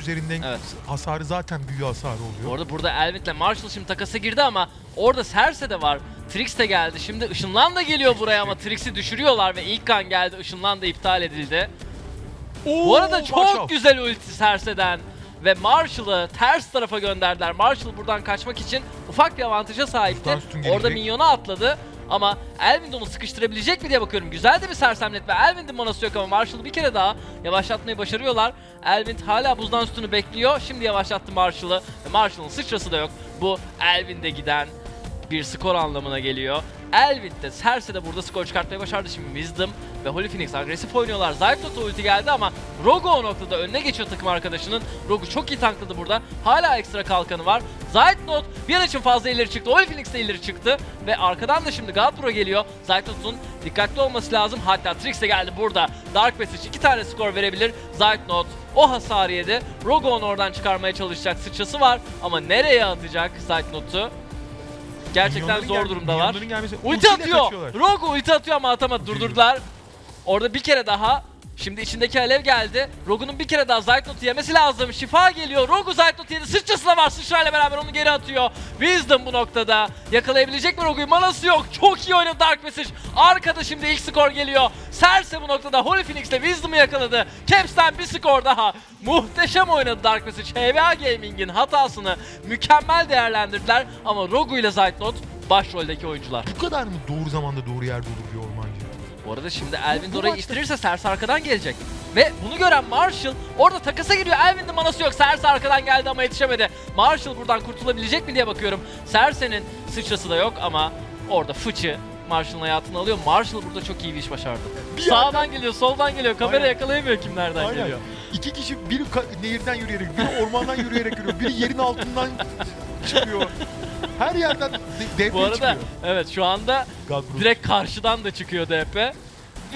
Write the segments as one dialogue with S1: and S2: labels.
S1: üzerinden
S2: Evet.
S1: hasarı zaten büyü hasarı
S2: Bu
S1: oluyor.
S2: arada burada Elvit'le Marshall şimdi takasa girdi ama orada Serse de var. Trix de geldi. Şimdi Işınlan da geliyor buraya ama Trix'i düşürüyorlar ve ilk kan geldi. Işınlan da iptal edildi. Bu arada çok
S1: Marshall.
S2: güzel ulti Serse'den ve Marshall'ı ters tarafa gönderdiler. Marshall buradan kaçmak için ufak bir avantaja sahipti.
S1: Üstün
S2: Orada
S1: gelecek.
S2: minyona atladı. Ama Elvind onu sıkıştırabilecek mi diye bakıyorum. Güzel de bir sersemletme. Elvind'in manası yok ama Marshall'ı bir kere daha yavaşlatmayı başarıyorlar. Elvind hala buzdan üstünü bekliyor. Şimdi yavaşlattı Marshall'ı. Marshall'ın sıçrası da yok. Bu Elvind'e giden bir skor anlamına geliyor. De Serse de burada skor çıkartmayı başardı şimdi Wisdom ve Holy Phoenix agresif oynuyorlar. Zaytnot'a ulti geldi ama Rogu o noktada önüne geçiyor takım arkadaşının. Rogu çok iyi tankladı burada. Hala ekstra kalkanı var. Zaytnot bir an için fazla ileri çıktı. Holy Phoenix de ileri çıktı. Ve arkadan da şimdi Galpro geliyor. Zaytnot'un dikkatli olması lazım. Hatta Trix de geldi burada. Dark Passage iki tane skor verebilir. Zaytnot o hasarı yedi. Rogu onu oradan çıkarmaya çalışacak. Sıçrası var ama nereye atacak Zaytnot'u? Gerçekten zor
S1: gel-
S2: durumdalar.
S1: minyonların gelmesi-
S2: Ulti
S1: ultiyle
S2: atıyor.
S1: kaçıyorlar.
S2: Rogu ulti atıyor ama atamadı. Durdurdular. Orada bir kere daha. Şimdi içindeki alev geldi. Rogu'nun bir kere daha Zaytnot'u yemesi lazım. Şifa geliyor. Rogu Zaytnot yedi. Sıçrası da var. Sıçrayla beraber onu geri atıyor. Wisdom bu noktada. Yakalayabilecek mi Rogu'yu? Manası yok. Çok iyi oynadı Dark Passage. Arkada şimdi ilk skor geliyor. Serse bu noktada Holy Phoenix'le Wisdom'u yakaladı. Caps'ten bir skor daha. Muhteşem oynadı Dark Passage. HBA Gaming'in hatasını mükemmel değerlendirdiler. Ama Rogu ile Zaytnot başroldeki oyuncular.
S1: Bu kadar mı doğru zamanda doğru yerde olur bir ormancı?
S2: Bu arada şimdi Elvin
S1: Bu- bu
S2: orayı
S1: maçta-
S2: ittirirse Sers arkadan gelecek. Ve bunu gören Marshall orada takasa giriyor. Elvin'in manası yok. Sers arkadan geldi ama yetişemedi. Marshall buradan kurtulabilecek mi diye bakıyorum. Serse'nin sıçrası da yok ama orada fıçı Marshall'ın hayatını alıyor. Marshall burada çok iyi bir iş başardı.
S1: Bir
S2: Sağdan geliyor, soldan geliyor. Kamera
S1: Aynen.
S2: yakalayamıyor kim nereden
S1: Aynen.
S2: geliyor.
S1: İki kişi biri ka- nehirden yürüyerek, biri ormandan yürüyerek yürüyor, biri yerin altından çıkıyor. Her yerden de- devre
S2: Bu arada
S1: çıkıyor.
S2: evet şu anda
S1: Gadbro.
S2: direkt karşıdan da çıkıyor DP.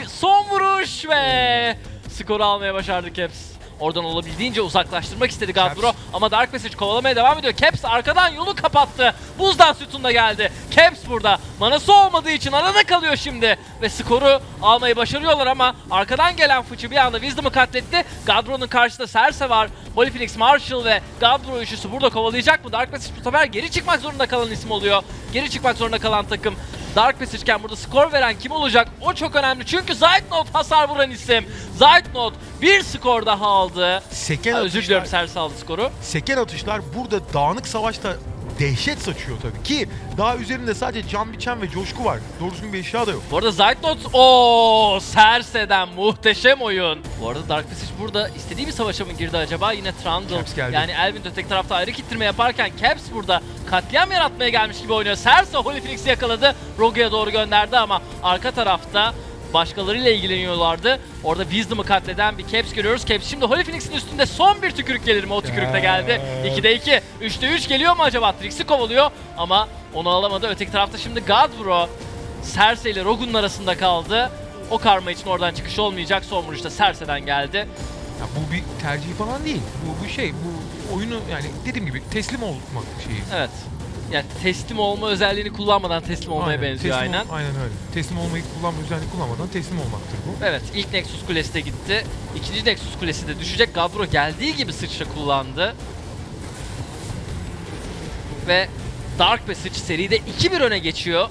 S2: Bir son vuruş ve skoru almaya başardı Caps. Oradan olabildiğince uzaklaştırmak istedi Gadbro
S1: Caps.
S2: ama Dark Passage kovalamaya devam ediyor. Caps arkadan yolu kapattı. Buzdan sütunda geldi. Caps burada. Manası olmadığı için arada kalıyor şimdi. Ve skoru almayı başarıyorlar ama arkadan gelen fıçı bir anda Wisdom'ı katletti. Gadbro'nun karşısında Serse var. Holy Phoenix, Marshall ve Gadbro üçlüsü burada kovalayacak mı? Dark Passage bu sefer geri çıkmak zorunda kalan isim oluyor. Geri çıkmak zorunda kalan takım. Dark Passage'ken burada skor veren kim olacak? O çok önemli. Çünkü Zaytnot hasar vuran isim. Zaytnot bir skor daha aldı.
S1: Seken
S2: Ha, özür diliyorum Serse aldı skoru.
S1: seken atışlar burada dağınık savaşta dehşet saçıyor tabii ki daha üzerinde sadece can biçen ve coşku var. Doğru düzgün bir eşya da yok.
S2: Bu arada Zaytnot o Serse'den muhteşem oyun. Bu arada Dark Passage burada istediği bir savaşa mı girdi acaba? Yine Trundle. Yani Elvin öteki tarafta ayrı kittirme yaparken Caps burada katliam yaratmaya gelmiş gibi oynuyor. Serse Holy Phoenix'i yakaladı. Rogue'ya doğru gönderdi ama arka tarafta başkalarıyla ilgileniyorlardı. Orada Wisdom'ı katleden bir Caps görüyoruz. Caps şimdi Holy Phoenix'in üstünde son bir tükürük gelir mi? O tükürük de geldi.
S1: Evet.
S2: 2'de 2. 3'te 3 geliyor mu acaba? Trix'i kovalıyor ama onu alamadı. Öteki tarafta şimdi Godbro Serse ile Rogun'un arasında kaldı. O karma için oradan çıkış olmayacak. Son vuruşta Serse'den geldi.
S1: Ya bu bir tercih falan değil. Bu bu şey bu oyunu yani dediğim gibi teslim olmak şeyi.
S2: Evet. Yani teslim olma özelliğini kullanmadan teslim olmaya
S1: Aynen,
S2: benziyor
S1: teslim ol-
S2: aynen.
S1: aynen öyle. Teslim olmayı kullanma özelliğini kullanmadan teslim olmaktır bu.
S2: Evet ilk Nexus Kulesi de gitti. İkinci Nexus Kulesi de düşecek. Gabro geldiği gibi sıçra kullandı. Ve Dark Passage seride 2-1 öne geçiyor.